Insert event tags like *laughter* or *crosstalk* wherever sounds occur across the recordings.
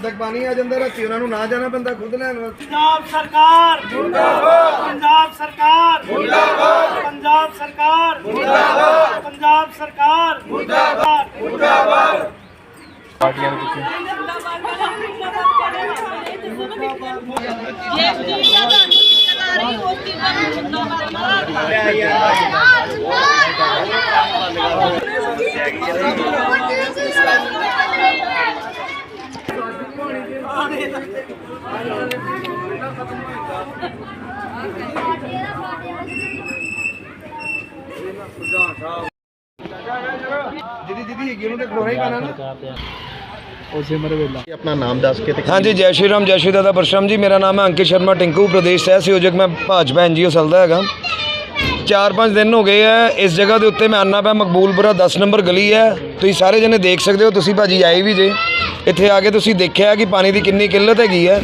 ਤੱਕ ਪਾਣੀ ਆ ਜਾਂਦਾ ਰਾਤੀ ਉਹਨਾਂ ਨੂੰ ਨਾ ਜਾਣਾ ਪੈਂਦਾ ਖੁਦ ਲੈਣ ਵਾਸਤੇ ਪੰਜਾਬ ਸਰਕਾਰ ਮੁਰਦਾਬਾਦ ਪੰਜਾਬ ਸਰਕਾਰ ਮੁਰਦਾਬਾਦ ਪੰਜਾਬ ਸਰਕਾਰ ਮੁਰਦਾਬਾਦ ਪੰਜਾਬ ਸਰਕਾਰ ਮੁਰਦਾਬਾਦ ਜੇ ਚੀਜ਼ ਦਾ ਤੁਹਾਨੂੰ ਆ ਰਹੀ ਚੀਜ਼ਾਂ ਨੂੰ ਜਿੰਦਾਬਾਦ ਮਾਰਾ ਜਿਹਦੀ ਜਿਹਦੀ ਹੈਗੀ ਉਹਨੂੰ ਤੇ ਖੋਣਾ ਹੀ ਪੈਣਾ ਨਾ। ਆਪਣਾ ਨਾਮ ਦੱਸ ਕੇ ਤੇ ਹਾਂਜੀ ਜੈ ਸ਼੍ਰੀ ਰਾਮ ਜੈ ਸ਼੍ਰੀ ਦਾਦਾ ਪਰਸ਼ਰਮ ਜੀ। ਮੇਰਾ ਨਾਮ ਹੈ ਅੰਕਿਤ ਸ਼ਰਮਾ ਟਿੰਕੂ ਪ੍ਰਦੇਸ਼ ਸਹਿ ਸੰਯੋਜਕ ਮੈਂ ਭਾਜਪਾ ਐਨਜੀਓ ਚੱਲਦਾ ਹੈਗਾ। ਚਾਰ ਪੰਜ ਦਿਨ ਹੋ ਗਏ ਆ ਇਸ ਜਗ੍ਹਾ ਦੇ ਉੱਤੇ ਮੈਂ ਆਨਾ ਪਿਆ ਮਕਬੂਲਪੁਰਾ 10 ਨੰਬਰ ਗਲੀ ਹੈ। ਤੁਸੀਂ ਸਾਰੇ ਜਣੇ ਦੇਖ ਸਕਦੇ ਹੋ ਤੁਸੀਂ ਭਾਜੀ ਆਏ ਵੀ ਜੇ। ਇੱਥੇ ਆ ਕੇ ਤੁਸੀਂ ਦੇਖਿਆ ਕਿ ਪਾਣੀ ਦੀ ਕਿੰਨੀ ਕਿੱਲਤ ਹੈਗੀ ਹੈ।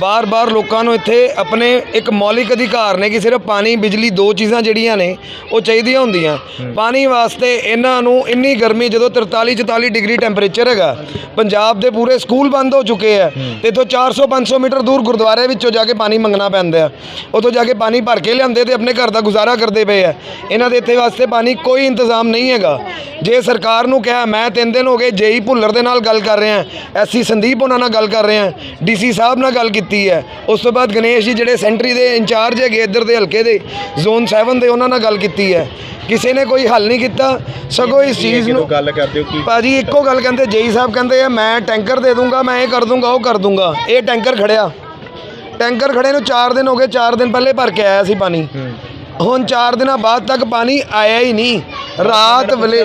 ਬਾਰ-ਬਾਰ ਲੋਕਾਂ ਨੂੰ ਇੱਥੇ ਆਪਣੇ ਇੱਕ ਮੌਲਿਕ ਅਧਿਕਾਰ ਨੇ ਕਿ ਸਿਰਫ ਪਾਣੀ, ਬਿਜਲੀ ਦੋ ਚੀਜ਼ਾਂ ਜਿਹੜੀਆਂ ਨੇ, ਉਹ ਚਾਹੀਦੀਆਂ ਹੁੰਦੀਆਂ। ਪਾਣੀ ਵਾਸਤੇ ਇਹਨਾਂ ਨੂੰ ਇੰਨੀ ਗਰਮੀ ਜਦੋਂ 43 44 ਡਿਗਰੀ ਟੈਂਪਰੇਚਰ ਹੈਗਾ, ਪੰਜਾਬ ਦੇ ਪੂਰੇ ਸਕੂਲ ਬੰਦ ਹੋ ਚੁੱਕੇ ਆ। ਤੇ ਇਥੋਂ 400 500 ਮੀਟਰ ਦੂਰ ਗੁਰਦੁਆਰੇ ਵਿੱਚੋਂ ਜਾ ਕੇ ਪਾਣੀ ਮੰਗਣਾ ਪੈਂਦਾ ਆ। ਉੱਥੋਂ ਜਾ ਕੇ ਪਾਣੀ ਭਰ ਕੇ ਲਿਆਂਦੇ ਤੇ ਆਪਣੇ ਘਰ ਦਾ ਗੁਜ਼ਾਰਾ ਕਰਦੇ ਪਏ ਆ। ਇਹਨਾਂ ਦੇ ਇੱਥੇ ਵਾਸਤੇ ਪਾਣੀ ਕੋਈ ਇੰਤਜ਼ਾਮ ਨਹੀਂ ਹੈਗਾ। ਜੇ ਸਰਕਾਰ ਨੂੰ ਕਿਹਾ, ਮੈਂ ਤਿੰਨ ਦਿਨ ਹੋ ਗਏ ਜੇਈ ਭੁੱਲਰ ਦੇ ਨਾਲ ਗੱਲ ਕਰ ਰਿਹਾ ਐਸਸੀ ਸੰਦੀਪ ਉਹਨਾਂ ਨਾਲ ਗੱਲ ਕਰ ਰਿਹਾ ਡੀਸੀ ਸਾਹਿਬ ਨਾਲ ਗੱਲ ਕੀਤੀ ਹੈ। ਉਸ ਤੋਂ ਬਾਅਦ ਗਣੇਸ਼ ਜੀ ਜਿਹੜੇ ਸੈਂਟਰੀ ਦੇ ਇੰਚਾਰਜ ਹੈਗੇ ਇੱਧਰ ਦੇ ਹਲਕੇ ਦੇ ਜ਼ੋਨ 7 ਦੇ ਉਹਨਾਂ ਨਾਲ ਗੱਲ ਕੀਤੀ ਹੈ। ਕਿਸੇ ਨੇ ਕੋਈ ਹੱਲ ਨਹੀਂ ਕੀਤਾ। ਸਗੋਂ ਇਸ ਚੀਜ਼ ਨੂੰ ਗੱਲ ਕਰਦੇ ਹੋ ਕਿ ਭਾਜੀ ਇੱਕੋ ਗੱਲ ਕਹਿੰਦੇ ਜੇਈ ਸਾਹਿਬ ਕਹਿੰਦੇ ਆ ਮੈਂ ਟੈਂਕਰ ਦੇ ਦੂੰਗਾ ਮੈਂ ਇਹ ਕਰ ਦੂੰਗਾ ਉਹ ਕਰ ਦੂੰਗਾ। ਇਹ ਟੈਂਕਰ ਖੜਿਆ। ਟੈਂਕਰ ਖੜੇ ਨੂੰ 4 ਦਿਨ ਹੋ ਗਏ 4 ਦਿਨ ਪਹਿਲੇ ਭਰ ਕੇ ਆਇਆ ਸੀ ਪਾਣੀ। ਹੁਣ 4 ਦਿਨਾਂ ਬਾਅਦ ਤੱਕ ਪਾਣੀ ਆਇਆ ਹੀ ਨਹੀਂ। ਰਾਤ ਵੇਲੇ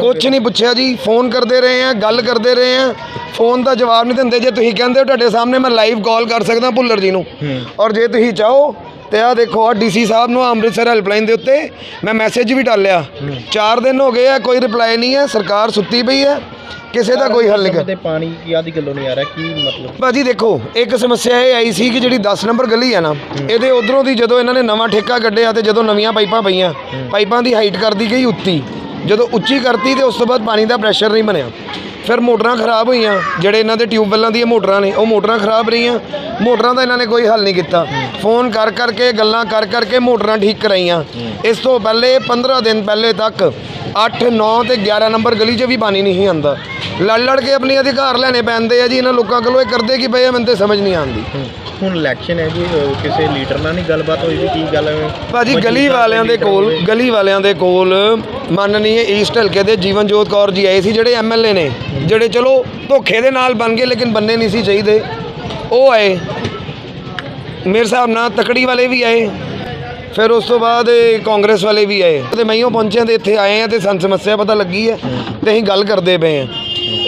ਕੁਝ ਨਹੀਂ ਪੁੱਛਿਆ ਜੀ ਫੋਨ ਕਰਦੇ ਰਹੇ ਆ ਗੱਲ ਕਰਦੇ ਰਹੇ ਆ ਫੋਨ ਦਾ ਜਵਾਬ ਨਹੀਂ ਦਿੰਦੇ ਜੇ ਤੁਸੀਂ ਕਹਿੰਦੇ ਹੋ ਤੁਹਾਡੇ ਸਾਹਮਣੇ ਮੈਂ ਲਾਈਵ ਕਾਲ ਕਰ ਸਕਦਾ ਭੁੱਲਰ ਜੀ ਨੂੰ। ਔਰ ਜੇ ਤੁਸੀਂ ਚਾਹੋ ਤੇ ਆ ਦੇਖੋ ਆ ਡੀਸੀ ਸਾਹਿਬ ਨੂੰ ਅੰਮ੍ਰਿਤਸਰ ਹੈਲਪਲਾਈਨ ਦੇ ਉੱਤੇ ਮੈਂ ਮੈਸੇਜ ਵੀ ਡਾਲਿਆ 4 ਦਿਨ ਹੋ ਗਏ ਆ ਕੋਈ ਰਿਪਲਾਈ ਨਹੀਂ ਹੈ ਸਰਕਾਰ ਸੁੱਤੀ ਪਈ ਹੈ ਕਿਸੇ ਦਾ ਕੋਈ ਹੱਲ ਨਹੀਂ। ਕਰ ਪਾਣੀ ਕੀ ਆਦੀ ਗੱਲੋਂ ਨਹੀਂ ਆ ਰਿਹਾ ਕੀ ਮਤਲਬ? ਭਾਜੀ ਦੇਖੋ ਇੱਕ ਸਮੱਸਿਆ ਇਹ ਆਈ ਸੀ ਕਿ ਜਿਹੜੀ 10 ਨੰਬਰ ਗਲੀ ਹੈ ਨਾ ਇਹਦੇ ਉਧਰੋਂ ਦੀ ਜਦੋਂ ਇਹਨਾਂ ਨੇ ਨਵਾਂ ਠੇਕਾ ਕੱਢਿਆ ਤੇ ਜਦੋਂ ਨਵੀਆਂ ਪਾਈਪਾਂ ਪਈਆਂ ਪਾਈਪਾਂ ਦੀ ਹਾਈਟ ਕਰਦੀ ਗਈ ਉੱਤੀ। ਜਦੋਂ ਉੱਚੀ ਕਰਤੀ ਤੇ ਉਸ ਤੋਂ ਬਾਅਦ ਪਾਣੀ ਦਾ ਪ੍ਰੈਸ਼ਰ ਨਹੀਂ ਬਣਿਆ। ਫਿਰ ਮੋਟਰਾਂ ਖਰਾਬ ਹੋਈਆਂ। ਜਿਹੜੇ ਇਹਨਾਂ ਦੇ ਟਿਊਬਵੈੱਲਾਂ ਦੀਆਂ ਮੋਟਰਾਂ ਨੇ ਉਹ ਮੋਟਰਾਂ ਖਰਾਬ ਰਹੀਆਂ। ਮੋਟਰਾਂ ਦਾ ਇਹਨਾਂ ਨੇ ਕੋਈ ਹੱਲ ਨਹੀਂ ਕੀਤਾ। ਫੋਨ ਕਰ ਕਰਕੇ ਗੱਲਾਂ ਕਰ ਕਰਕੇ ਮੋਟਰਾਂ ਠੀਕ ਕਰਾਈਆਂ। ਇਸ ਤੋਂ ਪਹਿਲੇ 15 ਦਿਨ ਪਹਿਲੇ ਤੱਕ 8 9 ਤੇ 11 ਨੰਬਰ ਗਲੀ 'ਚ ਵੀ ਪਾਣੀ ਨਹੀਂ ਸੀ ਆਉਂਦਾ। ਲੜ ਲੜ ਕੇ ਆਪਣੇ ਅਧਿਕਾਰ ਲੈਣੇ ਪੈਂਦੇ ਆ ਜੀ ਇਹਨਾਂ ਲੋਕਾਂ ਕੋਲੋਂ ਇਹ ਕਰਦੇ ਕੀ ਪਏ ਆ ਮੈਨੂੰ ਤੇ ਸਮਝ ਨਹੀਂ ਆਉਂਦੀ। ਹੁਣ ਇਲੈਕਸ਼ਨ ਹੈ ਜੀ ਕਿਸੇ ਲੀਡਰ ਨਾਲ ਨਹੀਂ ਗੱਲਬਾਤ ਹੋਈ ਵੀ ਕੀ ਗੱਲ ਹੈ? ਭਾਜੀ ਗਲੀ ਵਾਲਿਆਂ ਦੇ ਕੋਲ। ਗਲੀ ਵਾਲਿਆਂ ਦੇ ਕੋਲ ਮੰਨਨੀਏ ਈਸਟ ਹਲਕੇ ਦੇ ਜੀਵਨਜੋਤ ਕੌਰ ਜੀ ਆਏ ਸੀ ਜਿਹੜੇ ਐਮਐਲਏ ਨੇ। ਜਿਹੜੇ ਚਲੋ ਧੋਖੇ ਦੇ ਨਾਲ ਬਣ ਗਏ, ਲੇਕਿਨ ਬੰਨੇ ਨਹੀਂ ਸੀ ਚਾਹੀਦੇ। ਉਹ ਆਏ। ਮੇਰੇ ਹਿਸਾਬ ਨਾਲ ਤਕੜੀ ਵਾਲੇ ਵੀ ਆਏ। ਫਿਰ ਉਸ ਤੋਂ ਬਾਅਦ ਕਾਂਗਰਸ ਵਾਲੇ ਵੀ ਆਏ। ਤੇ ਉਹ ਪਹੁੰਚਿਆ ਤੇ ਇੱਥੇ ਆਏ ਆ ਤੇ ਸਾਨੂੰ ਸਮੱਸਿਆ ਪਤਾ ਲੱਗੀ ਹੈ ਤੇ ਅਸੀਂ ਗੱਲ ਕਰਦੇ ਪਏ ਆ।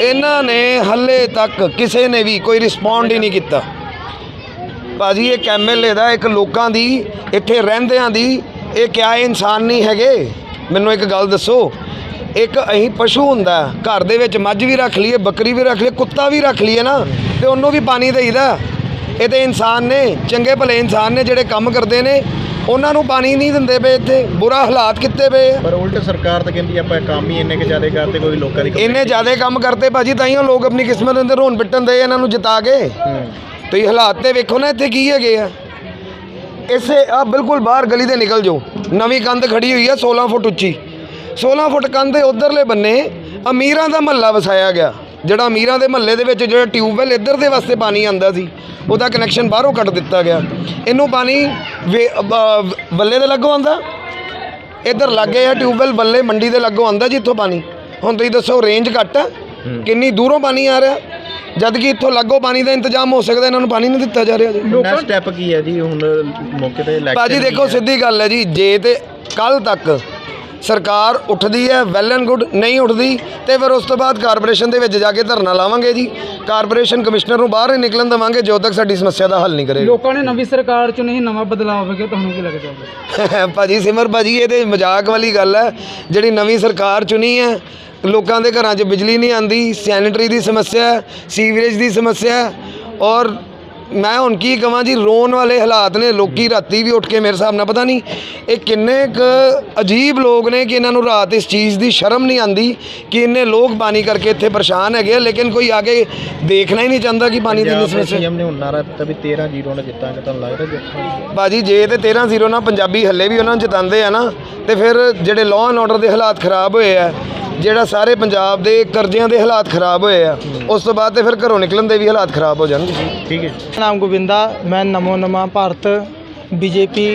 ਇਹਨਾਂ ਨੇ ਹੱਲੇ ਤੱਕ ਕਿਸੇ ਨੇ ਵੀ ਕੋਈ ਰਿਸਪੌਂਡ ਹੀ ਨਹੀਂ ਕੀਤਾ। ਭਾਜੀ, ਇੱਕ ਐਮਐਲਏ ਦਾ, ਇੱਕ ਲੋਕਾਂ ਦੀ, ਇੱਥੇ ਰਹਿੰਦਿਆਂ ਦੀ ਇਹ ਕਿਆ ਇਨਸਾਨ ਨਹੀਂ ਹੈਗੇ। ਮੈਨੂੰ ਇੱਕ ਗੱਲ ਦੱਸੋ ਇੱਕ ਅਹੀਂ ਪਸ਼ੂ ਹੁੰਦਾ ਹੈ, ਘਰ ਦੇ ਵਿੱਚ ਮੱਝ ਵੀ ਰੱਖ ਲਈਏ ਬੱਕਰੀ ਵੀ ਰੱਖ ਲਈਏ ਕੁੱਤਾ ਵੀ ਰੱਖ ਲਈਏ ਨਾ ਤੇ ਉਹਨੂੰ ਵੀ ਪਾਣੀ ਦੇਈਦਾ। ਇਹ ਤੇ ਇਨਸਾਨ ਨੇ ਚੰਗੇ ਭਲੇ ਇਨਸਾਨ ਨੇ ਜਿਹੜੇ ਕੰਮ ਕਰਦੇ ਨੇ ਉਹਨਾਂ ਨੂੰ ਪਾਣੀ ਨਹੀਂ ਦਿੰਦੇ ਪਏ ਇੱਥੇ ਬੁਰਾ ਹਾਲਾਤ ਕਿੱਤੇ ਪਏ ਆ। ਪਰ ਉਲਟ ਸਰਕਾਰ ਤਾਂ ਕਹਿੰਦੀ ਆਪਾਂ ਕੰਮ ਹੀ ਇੰਨੇ ਕਿ ਜ਼ਿਆਦਾ ਕਰਦੇ ਕੋਈ ਲੋਕਾਂ ਦੀ ਇੰਨੇ ਜ਼ਿਆਦਾ ਕੰਮ ਕਰਤੇ ਭਾਜੀ ਤਾਈਓ ਲੋਕ ਆਪਣੀ ਕਿਸਮਤ ਦੇ ਅੰਦਰ ਰੋਣ ਪਿੱਟਣ ਦੇ ਇਹਨਾਂ ਨੂੰ ਜਿਤਾ ਕੇ। ਹੂੰ। ਤੁਸੀਂ ਹਾਲਾਤ ਤੇ ਵੇਖੋ ਨਾ ਇੱਥੇ ਕੀ ਹੈਗੇ ਆ। ਇਸੇ ਆ ਬਿਲਕੁਲ ਬਾਹਰ ਗਲੀ ਦੇ ਨਿਕਲ ਜਾਓ। ਨਵੀਂ ਕੰਧ ਖੜੀ ਹੋਈ ਆ 16 ਫੁੱਟ ਉੱਚੀ। 16 ਫੁੱਟ ਕੰਧ ਦੇ ਉਧਰਲੇ ਬੰਨੇ ਅਮੀਰਾਂ ਦਾ ਮਹੱਲਾ ਵਸਾਇਆ ਗਿਆ ਜਿਹੜਾ ਅਮੀਰਾਂ ਦੇ ਮਹੱਲੇ ਦੇ ਵਿੱਚ ਜਿਹੜਾ ਟਿਊਬਵੈਲ ਇੱਧਰ ਦੇ ਵਾਸਤੇ ਪਾਣੀ ਆਂਦਾ ਸੀ ਉਹਦਾ ਕਨੈਕਸ਼ਨ ਬਾਹਰੋਂ ਕੱਟ ਦਿੱਤਾ ਗਿਆ। ਇਹਨੂੰ ਪਾਣੀ ਵੱਲੇ ਦੇ ਲੱਗੋਂ ਆਂਦਾ ਇੱਧਰ ਲੱਗੇ ਆ ਟਿਊਬਵੈਲ ਬੱਲੇ ਮੰਡੀ ਦੇ ਲੱਗੋਂ ਆਂਦਾ ਜਿੱਥੋਂ ਪਾਣੀ। ਹੁਣ ਤੁਸੀਂ ਦੱਸੋ ਰੇਂਜ ਘੱਟ ਆ? ਕਿੰਨੀ ਦੂਰੋਂ ਪਾਣੀ ਆ ਰਿਹਾ? ਜਦ ਕਿ ਇੱਥੋਂ ਲੱਗੋ ਪਾਣੀ ਦਾ ਇੰਤਜ਼ਾਮ ਹੋ ਸਕਦਾ ਇਹਨਾਂ ਨੂੰ ਪਾਣੀ ਨਹੀਂ ਦਿੱਤਾ ਜਾ ਰਿਹਾ ਜੀ। ਨੈਕਸਟ ਸਟੈਪ ਕੀ ਹੈ ਜੀ? ਹੁਣ ਮੌਕੇ ਤੇ ਇਲੈਕਸ਼ਨ ਭਾਜੀ ਦੇਖੋ ਸਿੱਧੀ ਗੱਲ ਹੈ ਜੀ ਜੇ ਤੇ ਕੱਲ ਤੱਕ ਸਰਕਾਰ ਉੱਠਦੀ ਹੈ ਵੈਲ ਐਂਡ ਗੁੱਡ ਨਹੀਂ ਉੱਠਦੀ ਤੇ ਫਿਰ ਉਸ ਤੋਂ ਬਾਅਦ ਕਾਰਪੋਰੇਸ਼ਨ ਦੇ ਵਿੱਚ ਜਾ ਕੇ ਧਰਨਾ ਲਾਵਾਂਗੇ ਜੀ। ਕਾਰਪੋਰੇਸ਼ਨ ਕਮਿਸ਼ਨਰ ਨੂੰ ਬਾਹਰ ਨਹੀਂ ਨਿਕਲਣ ਦੇਵਾਂਗੇ ਜਦੋਂ ਤੱਕ ਸਾਡੀ ਸਮੱਸਿਆ ਦਾ ਹੱਲ ਨਹੀਂ ਕਰੇਗਾ। ਲੋਕਾਂ ਨੇ ਨਵੀਂ ਸਰਕਾਰ ਚ ਨਹੀਂ ਨਵਾਂ ਬਦਲਾਅ ਹੋਵੇਗਾ ਤੁਹਾਨੂੰ ਕੀ ਲੱਗਦਾ? *laughs* ਭਾਜੀ ਸਿਮਰ ਭਾਜੀ ਇਹ ਤੇ ਮਜ਼ਾਕ ਵਾਲੀ ਗੱਲ ਹੈ। ਜਿਹੜੀ ਨਵੀਂ ਸਰਕਾਰ ਚੁਣੀ ਹੈ ਲੋਕਾਂ ਦੇ ਘਰਾਂ 'ਚ ਬਿਜਲੀ ਨਹੀਂ ਆਂਦੀ ਸੈਨੀਟਰੀ ਦੀ ਸਮੱਸਿਆ ਹੈ ਸੀਵਰੇਜ ਦੀ ਸਮੱਸਿਆ ਹੈ ਔਰ ਮੈਂ ਹੁਣ ਕੀ ਕਹਾਂ ਜੀ ਰੋਣ ਵਾਲੇ ਹਾਲਾਤ ਨੇ ਲੋਕੀ ਰਾਤੀ ਵੀ ਉੱਠ ਕੇ ਮੇਰੇ ਹਿਸਾਬ ਨਾਲ ਪਤਾ ਨਹੀਂ ਇਹ ਕਿੰਨੇ ਕੁ ਅਜੀਬ ਲੋਕ ਨੇ ਕਿ ਇਹਨਾਂ ਨੂੰ ਰਾਤ ਇਸ ਚੀਜ਼ ਦੀ ਸ਼ਰਮ ਨਹੀਂ ਆਂਦੀ ਕਿ ਇੰਨੇ ਲੋਕ ਪਾਣੀ ਕਰਕੇ ਇੱਥੇ ਪਰੇਸ਼ਾਨ ਹੈਗੇ ਆ, ਲੇਕਿਨ ਕੋਈ ਆ ਕੇ ਦੇਖਣਾ ਹੀ ਨਹੀਂ ਚਾਹੁੰਦਾ ਕਿ ਪਾਣੀ ਦੀ ਦੇ ਸਮੱਸਿਆ ਸੀਐਮ ਨੇ ਹੁਣ ਨਾਰਾ ਦਿੱਤਾ ਵੀ 13 ਜ਼ੀਰੋ ਨਾਲ ਜਿੱਤਾਂਗੇ ਤੁਹਾਨੂੰ ਲੱਗਦਾ ਜਿੱਤਾਂਗੇ ਬਾਜੀ ਜੇ ਤੇ 13-0 ਨਾਲ ਪੰਜਾਬੀ ਹੱਲੇ ਵੀ ਉਹਨਾਂ ਨੂੰ ਜਿਤਾਉਂਦੇ ਆ ਨਾ ਤੇ ਫਿਰ ਜਿਹੜੇ ਲਾਅ ਐਂਡ ਆਰਡਰ ਦੇ ਹਾਲਾਤ ਖਰਾਬ ਹੋਏ ਆ ਜਿਹੜਾ ਸਾਰੇ ਪੰਜਾਬ ਦੇ ਕਰਜ਼ਿਆਂ ਦੇ ਹਾਲਾਤ ਖਰਾਬ ਹੋਏ ਆ ਉਸ ਤੋਂ ਬਾਅਦ ਤੇ ਫਿਰ ਘਰੋਂ ਨਿਕਲਣ ਦੇ ਵੀ ਹਾਲਾਤ ਖਰਾਬ ਹੋ ਜਾਣਗੇ। ਠੀਕ ਹੈ। ਮੇਰਾ ਨਾਮ ਗੋਬਿੰਦਾ ਮੈਂ ਨਮੋ ਨਮਾ ਭਾਰਤ ਬੀਜੇਪੀ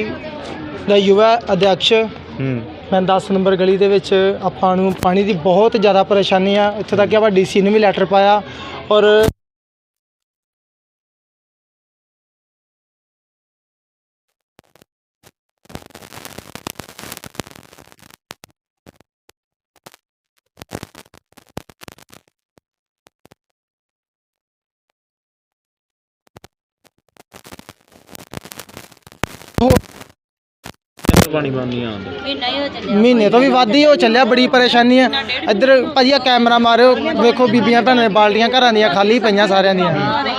ਦਾ ਯੁਵਾ ਅਧਿਅਕਸ਼ ਹੂੰ। ਮੈਂ 10 ਨੰਬਰ ਗਲੀ ਦੇ ਵਿੱਚ ਆਪਾਂ ਨੂੰ ਪਾਣੀ ਦੀ ਬਹੁਤ ਜ਼ਿਆਦਾ ਪਰੇਸ਼ਾਨੀ ਆ। ਇੱਥੇ ਤੱਕ ਕਿ ਆਪਾਂ ਡੀਸੀ ਨੂੰ ਵੀ ਲੈਟਰ ਪਾਇਆ ਔਰ ਪਾਣੀ ਬੰਦ ਨਹੀਂ ਆਉਂਦਾ। ਮਹੀਨਾ ਹੀ ਹੋ ਚੱਲਿਆ ਮਹੀਨੇ ਤੋਂ ਵੀ ਵੱਧ ਹੀ ਹੋ ਚੱਲਿਆ ਬੜੀ ਪਰੇਸ਼ਾਨੀ ਆ। ਇੱਧਰ ਭਾਜੀ ਆ ਕੈਮਰਾ ਮਾਰਿਓ ਵੇਖੋ ਬੀਬੀਆਂ ਭੈਣਾਂ ਦੇ ਬਾਲਟੀਆਂ ਘਰਾਂ ਦੀਆਂ ਖਾਲੀ ਪਈਆਂ ਸਾਰਿਆਂ ਦੀਆਂ।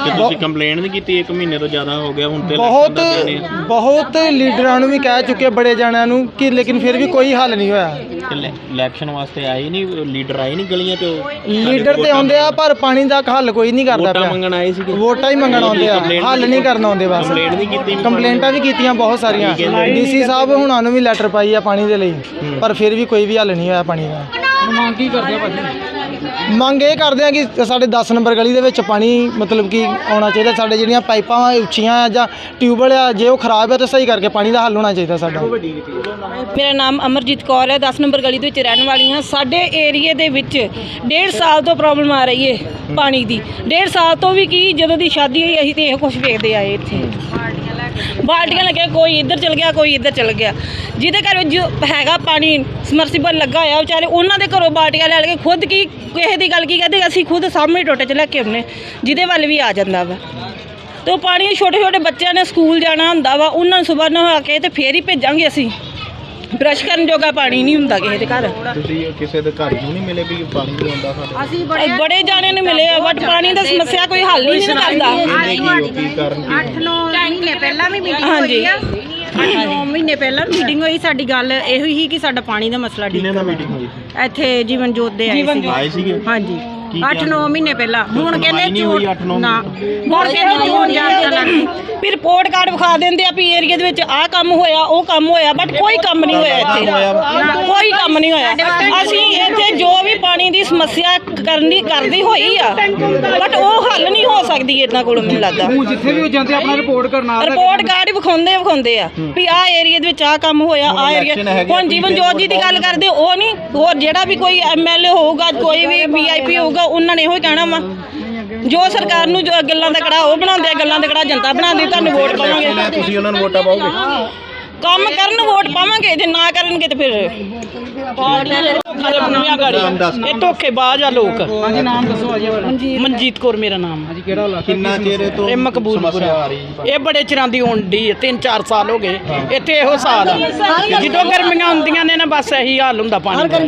ਕਿ ਤੁਸੀਂ ਕੰਪਲੇਂਟ ਨਹੀਂ ਕੀਤੀ 1 ਮਹੀਨੇ ਤੋਂ ਜ਼ਿਆਦਾ ਹੋ ਗਿਆ ਹੁਣ ਤੇ ਬਹੁਤ ਹੈ। ਬਹੁਤ ਲੀਡਰਾਂ ਨੂੰ ਵੀ ਕਹਿ ਚੁੱਕੇ ਬੜੇ ਜਾਣਿਆਂ ਨੂੰ ਕਿ ਲੇਕਿਨ ਫਿਰ ਵੀ ਕੋਈ ਹੱਲ ਨਹੀਂ ਹੋਇਆ। ਇਲੈਕਸ਼ਨ ਵਾਸਤੇ ਆਏ ਨਹੀਂ ਲੀਡਰ ਆਏ ਨਹੀਂ ਗਲੀਆਂ 'ਚ? ਲੀਡਰ ਤੇ ਆਉਂਦੇ ਆ ਪਰ ਪਾਣੀ ਦਾ ਹੱਲ ਕੋਈ ਨਹੀਂ ਕਰਦਾ ਵੋਟਾਂ ਪਿਆ। ਮੰਗਣ ਆਏ ਸੀਗੇ ਵੋਟਾਂ ਹੀ ਮੰਗਣ ਆਉਂਦੇ ਆ ਹੱਲ ਨਹੀਂ ਕਰਨ ਆਉਂਦੇ ਬਸ। ਕੰਪਲੇਂਟ ਨਹੀਂ ਕੀਤੀ ਕੰਪਲੇਂਟਾਂ ਵੀ ਕੀਤੀਆਂ ਬਹੁਤ ਸਾਰੀਆਂ। ਡੀਸੀ ਸਾਹਿਬ ਹੁਣਾਂ ਨੂੰ ਵੀ ਲੈਟਰ ਪਾਈ ਆ ਪਾਣੀ ਦੇ ਲਈ ਪਰ ਫਿਰ ਵੀ ਕੋਈ ਵੀ ਹੱਲ ਨਹੀਂ ਹੋਇਆ ਪਾਣੀ ਦਾ। ਮੰਗ ਕੀ ਕਰਦੇ ਆ ਭਾਜੀ? ਮੰਗ ਇਹ ਕਰਦੇ ਆ ਕਿ ਸਾਡੇ 10 ਨੰਬਰ ਗਲੀ ਦੇ ਵਿੱਚ ਪਾਣੀ ਮਤਲਬ ਕਿ ਆਉਣਾ ਚਾਹੀਦਾ ਸਾਡੇ ਜਿਹੜੀਆਂ ਪਾਈਪਾਂ ਆ, ਉੱਚੀਆਂ ਆ ਜਾਂ ਟਿਊਬਵੈਲ ਆ ਜੇ ਉਹ ਖਰਾਬ ਹੈ ਤਾਂ ਸਹੀ ਕਰਕੇ ਪਾਣੀ ਦਾ ਹੱਲ ਹੋਣਾ ਚਾਹੀਦਾ ਸਾਡਾ। ਮੇਰਾ ਨਾਮ ਅਮਰਜੀਤ ਕੌਰ ਹੈ 10 ਨੰਬਰ ਗਲੀ ਦੇ ਵਿੱਚ ਰਹਿਣ ਵਾਲੀ ਹਾਂ। ਸਾਡੇ ਏਰੀਏ ਦੇ ਵਿੱਚ ਡੇਢ ਸਾਲ ਤੋਂ ਪ੍ਰੋਬਲਮ ਆ ਰਹੀ ਹੈ ਪਾਣੀ ਦੀ। ਡੇਢ ਸਾਲ ਤੋਂ ਵੀ ਕੀ ਜਦੋਂ ਦੀ ਸ਼ਾਦੀ ਹੋਈ ਅਸੀਂ ਤੇ ਇਹ ਕੁਝ ਵੇਖਦੇ ਆਏ ਇੱਥੇ। ਬਾਲਟੀਆਂ ਲੱਗਿਆ, ਕੋਈ ਇੱਧਰ ਚਲ ਗਿਆ, ਕੋਈ ਇੱਧਰ ਚਲ ਗਿਆ। ਜਿਹਦੇ ਘਰ ਜੋ ਹੈਗਾ ਪਾਣੀ, ਸਮਰਸੀਬਲ ਲੱਗਾ ਹੋਇਆ, ਵਿਚਾਰੇ ਉਹਨਾਂ ਦੇ ਘਰੋਂ ਬਾਲਟੀਆਂ ਲੈ ਲੈ ਕੇ ਖੁਦ ਕੀ, ਕਿਸੇ ਦੀ ਗੱਲ ਕੀ ਕਹਿੰਦੇ, ਅਸੀਂ ਖੁਦ ਸਾਹਮਣੇ ਟੋਟੇ ਚ ਲੈ ਕੇ ਆਉਂਦੇ ਜਿਹਦੇ ਵੱਲ ਵੀ ਆ ਜਾਂਦਾ ਵਾ। ਤੇ ਉਹ ਪਾਣੀ ਛੋਟੇ ਛੋਟੇ ਬੱਚਿਆਂ ਨੇ ਸਕੂਲ ਜਾਣਾ ਹੁੰਦਾ ਵਾ, ਉਹਨਾਂ ਨੂੰ ਸਵੇਰ ਨਹਾ ਕੇ ਤੇ ਫੇਰ ਹੀ ਭੇਜਾਂਗੇ ਅਸੀਂ। ਬ੍ਰਸ਼ ਕਰਨ ਜੋਗਾ ਪਾਣੀ ਨਹੀਂ ਹੁੰਦਾ ਕਿਸੇ ਦੇ ਘਰ। ਤੁਸੀਂ ਕਿਸੇ ਦੇ ਘਰ ਨੂੰ ਨਹੀਂ ਮਿਲੇ ਵੀ ਪਾਣੀ ਨਹੀਂ ਆਉਂਦਾ ਸਾਡੇ? ਅਸੀਂ ਬੜੇ ਬੜੇ ਜਾਣੇ ਨੂੰ ਮਿਲੇ ਆ ਬਟ ਪਾਣੀ ਦਾ ਸਮੱਸਿਆ ਕੋਈ ਹੱਲ ਹੀ ਨਹੀਂ ਕਰਦਾ। ਨਹੀਂ ਕੀ ਉਹ ਕੀ ਕਾਰਨ ਕੀ ਹੈ? 9 ਮਹੀਨੇ ਪਹਿਲਾਂ ਵੀ ਮੀਟਿੰਗ ਹਾਂਜੀ। ਹੋਈ ਆ 9 ਮਹੀਨੇ ਪਹਿਲਾਂ ਮੀਟਿੰਗ ਹੋਈ। ਸਾਡੀ ਗੱਲ ਇਹੋ ਹੀ ਕਿ ਸਾਡਾ ਪਾਣੀ ਦਾ ਮਸਲਾ ਕਿੰਨੇ ਠੀਕ ਦਾ ਮੀਟਿੰਗ ਹੋਈ ਸੀ? ਇੱਥੇ ਜੀਵਨ ਜੋਤ ਦੇ ਆਏ ਸੀ ਆਏ ਸੀਗੇ? ਹਾਂਜੀ। 8-9 ਮਹੀਨੇ ਪਹਿਲਾਂ। ਹੁਣ ਕਹਿੰਦੇ ਨੌ ਹੁਣ ਕਹਿੰਦੇ ਜੂਨ ਜਾਂਚ ਲੱਗੀ ਫਿਰ ਰਿਪੋਰਟ ਕਾਰਡ ਵਿਖਾ ਦਿੰਦੇ ਆ ਵੀ ਏਰੀਆ ਦੇ ਵਿੱਚ ਆਹ ਕੰਮ ਹੋਇਆ ਉਹ ਕੰਮ ਹੋਇਆ ਬਟ ਕੋਈ ਕੰਮ ਨਹੀਂ ਹੋਇਆ ਇੱਥੇ। ਕੋਈ ਕੰਮ ਨਹੀਂ ਹੋਇਆ। ਅਸੀਂ ਇੱਥੇ ਜੋ ਵੀ ਪਾਣੀ ਦੀ ਸਮੱਸਿਆ ਕਰਨੀ ਕਰਦੀ ਹੋਈ ਆ ਬਟ ਉਹ ਹੱਲ ਨਹੀਂ ਹੋ ਸਕਦੀ ਇਹਨਾਂ ਕੋਲ ਮੈਨੂੰ ਲੱਗਦਾ। ਹੁਣ ਜਿੱਥੇ ਵੀ ਜਾਂਦੇ ਆਪਣਾ ਰਿਪੋਰਟ ਕਰਨਾ ਰਿਪੋਰਟ ਕਾਰਡ ਹੀ ਵਿਖਾਉਂਦੇ ਵਿਖਾਉਂਦੇ ਆ ਵੀ ਆਹ ਏਰੀਆ ਦੇ ਵਿੱਚ ਆਹ ਕੰਮ ਹੋਇਆ ਆਹ ਏਰੀਆ ਹੁਣ ਜੀਵਨ ਜੋਤ ਜੀ ਦੀ ਗੱਲ ਕਰਦੇ ਉਹ ਨਹੀਂ ਹੋਰ ਜਿਹੜਾ ਵੀ ਕੋਈ ਐਮਐਲਏ ਹੋਊਗਾ ਕੋਈ ਵੀ ਵੀਆਈਪੀ ਹੋਊਗਾ ਉਹਨਾਂ ਨੇ ਇਹੋ ਹੀ ਕਹਿਣਾ ਵਾ। ਜੋ ਸਰਕਾਰ ਨੂੰ ਜੋ ਗੱਲਾਂ ਦਾ ਕੜਾ ਉਹ ਬਣਾਉਂਦੇ ਆ, ਗੱਲਾਂ ਦਾ ਕੜਾ ਜਨਤਾ ਬਣਾਉਂਦੀ, ਤੁਹਾਨੂੰ ਵੋਟ ਪਾਵਾਂਗੇ। ਤੁਸੀਂ ਉਹਨਾਂ ਨੂੰ ਵੋਟਾਂ ਪਾਓਗੇ? ਕੰਮ ਕਰਨ ਵੋਟ ਪਾਵਾਂਗੇ ਜੇ ਨਾ ਕਰਨਗੇ ਤੇ ਫਿਰ ਦੱਸ ਇਹ ਧੋਖੇਬਾਜ਼ ਆ ਲੋਕ। ਹਾਂਜੀ ਨਾਮ ਦੱਸੋ ਭਾਜੀ ਮਨਜੀਤ ਕੌਰ ਮੇਰਾ ਨਾਮ। ਹਾਂਜੀ ਕਿਹੜਾ ਇਲਾਕਾ ਕਿੰਨਾ ਚਿਰ ਤੋਂ ਇਹ ਮਕਬੂਲਪੁਰਾ। ਇਹ ਬੜੇ ਚਿਰਾਂ ਦੀ ਹੋਣ ਦੀ 3-4 ਸਾਲ ਹੋ ਗਏ। ਇੱਥੇ ਇਹੋ ਸਾਲ ਆ। ਜਦੋਂ ਗਰਮੀਆਂ ਆਉਂਦੀਆਂ ਨੇ ਨਾ ਬਸ ਇਹੀ ਹਾਲ ਹੁੰਦਾ ਪਾਣੀ ਦਾ।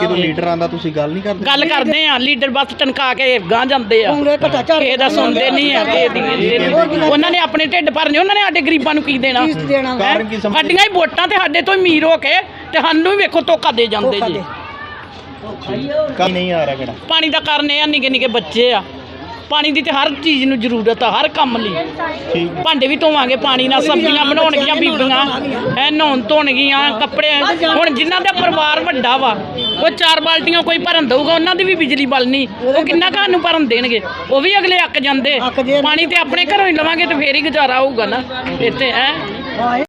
ਕਿਦੋਂ ਲੀਡਰ ਆਂਦਾ ਤੁਸੀਂ ਗੱਲ ਨਹੀਂ ਕਰਦੇ? ਗੱਲ ਕਰਦੇ ਆ ਲੀਡਰ ਬਸ ਟਨਕਾ ਕੇ ਗਾਂ ਜਾਂਦੇ ਆ। ਕਿਸੇ ਦਾ ਸੁਣਦੇ ਨਹੀਂ ਆ ਦੀ ਉਹਨਾਂ ਨੇ ਆਪਣੇ ਢਿੱਡ ਭਰਨੇ ਉਹਨਾਂ ਨੇ ਸਾਡੇ ਗਰੀਬਾਂ ਨੂੰ ਕੀ ਦੇਣਾ? ਕਾਰਨ ਕੀ ਸਮਝ ਸਾਡੀਆਂ ਹੀ ਵੋਟਾਂ ਤੇ ਸਾਡੇ ਤੋਂ ਹੀ ਅਮੀਰ ਹੋ ਕੇ ਤੇ ਸਾਨੂੰ ਵੀ ਵੇਖੋ ਧੋਖਾ ਦੇ ਜਾਂਦੇ ਜੀ। ਕੰਮ ਨਹੀਂ ਆ ਰਿਹਾ ਕਿਹੜਾ। ਪਾਣੀ ਦਾ ਕਾਰਨ ਇਹ ਆ ਨਿੱਕੇ ਨਿੱਕੇ ਬੱਚੇ ਆ। ਪਾਣੀ ਦੀ ਤੇ ਹਰ ਚੀਜ਼ ਨੂੰ ਜ਼ਰੂਰਤ ਆ ਹਰ ਕੰਮ ਲਈ। ਠੀਕ ਭਾਂਡੇ ਵੀ ਧੋਵਾਂਗੇ ਪਾਣੀ ਨਾਲ ਸਬਜ਼ੀਆਂ ਬਣਾਉਣਗੀਆਂ ਬੀਬੀਆਂ। ਐ ਨਹਾਉਣ ਧੋਣਗੀਆਂ ਕੱਪੜੇ ਹੁਣ ਜਿਨ੍ਹਾਂ ਦਾ ਪਰਿਵਾਰ ਵੱਡਾ ਵਾ ਉਹ ਚਾਰ ਬਾਲਟੀਆਂ ਕੋਈ ਭਰਨ ਦਊਗਾ ਉਹਨਾਂ ਦੀ ਵੀ ਬਿਜਲੀ ਬਲਣੀ। ਉਹ ਕਿੰਨਾ ਘਰ ਨੂੰ ਭਰਨ ਦੇਣਗੇ? ਉਹ ਵੀ ਅਗਲੇ ਅੱਕ ਜਾਂਦੇ। ਪਾਣੀ ਤੇ ਆਪਣੇ ਘਰੋਂ ਹੀ ਲਵਾਂਗੇ ਤੇ ਫੇਰ ਹੀ ਗੁਜ਼ਾਰਾ ਹੋਊਗਾ ਨਾ। ਇੱਥੇ ਹੈ?